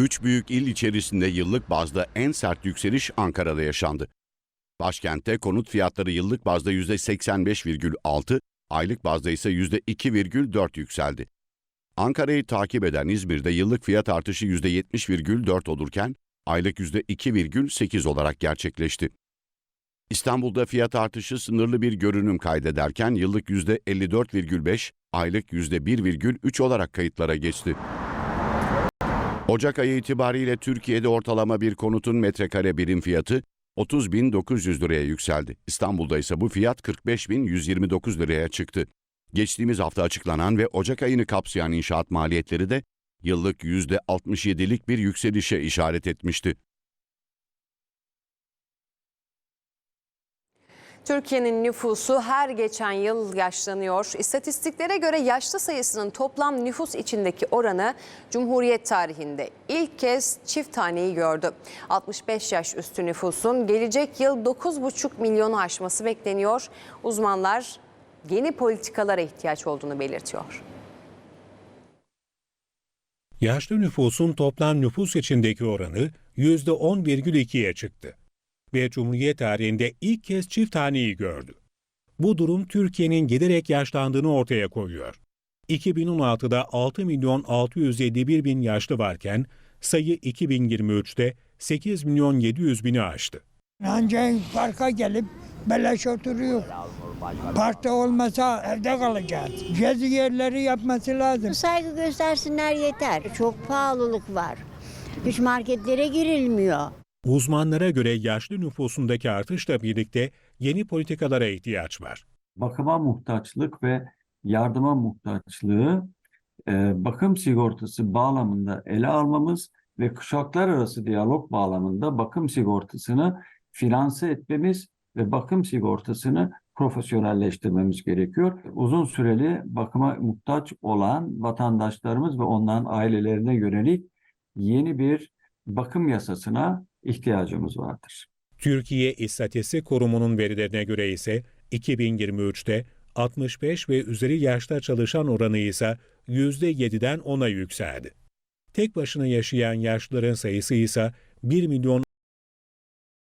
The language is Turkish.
Üç büyük il içerisinde yıllık bazda en sert yükseliş Ankara'da yaşandı. Başkentte konut fiyatları yıllık bazda %85,6, aylık bazda ise %2,4 yükseldi. Ankara'yı takip eden İzmir'de yıllık fiyat artışı %70,4 olurken aylık %2,8 olarak gerçekleşti. İstanbul'da fiyat artışı sınırlı bir görünüm kaydederken yıllık %54,5, aylık %1,3 olarak kayıtlara geçti. Ocak ayı itibariyle Türkiye'de ortalama bir konutun metrekare birim fiyatı 30.900 liraya yükseldi. İstanbul'da ise bu fiyat 45.129 liraya çıktı. Geçtiğimiz hafta açıklanan ve Ocak ayını kapsayan inşaat maliyetleri de yıllık %67'lik bir yükselişe işaret etmişti. Türkiye'nin nüfusu her geçen yıl yaşlanıyor. İstatistiklere göre yaşlı sayısının toplam nüfus içindeki oranı Cumhuriyet tarihinde ilk kez çift taneyi gördü. 65 yaş üstü nüfusun gelecek yıl 9,5 milyonu aşması bekleniyor. Uzmanlar yeni politikalara ihtiyaç olduğunu belirtiyor. Yaşlı nüfusun toplam nüfus içindeki oranı %10,2'ye çıktı ve Cumhuriyet tarihinde ilk kez çift taneyi gördü. Bu durum Türkiye'nin giderek yaşlandığını ortaya koyuyor. 2016'da 6 milyon 651 bin yaşlı varken sayı 2023'te 8 milyon 700 bini aştı. Ancak parka gelip beleş oturuyor. Parkta olmasa evde kalacağız. Gezi yerleri yapması lazım. Saygı göstersinler yeter. Çok pahalılık var. Hiç marketlere girilmiyor. Uzmanlara göre yaşlı nüfusundaki artışla birlikte yeni politikalara ihtiyaç var. bakıma muhtaçlık ve yardıma muhtaçlığı e, bakım sigortası bağlamında ele almamız ve kuşaklar arası diyalog bağlamında bakım sigortasını finanse etmemiz ve bakım sigortasını profesyonelleştirmemiz gerekiyor. Uzun süreli bakıma muhtaç olan vatandaşlarımız ve onların ailelerine yönelik yeni bir bakım yasasına ihtiyacımız vardır. Türkiye İstatistik Kurumu'nun verilerine göre ise 2023'te 65 ve üzeri yaşta çalışan oranı ise %7'den 10'a yükseldi. Tek başına yaşayan yaşlıların sayısı ise 1 milyon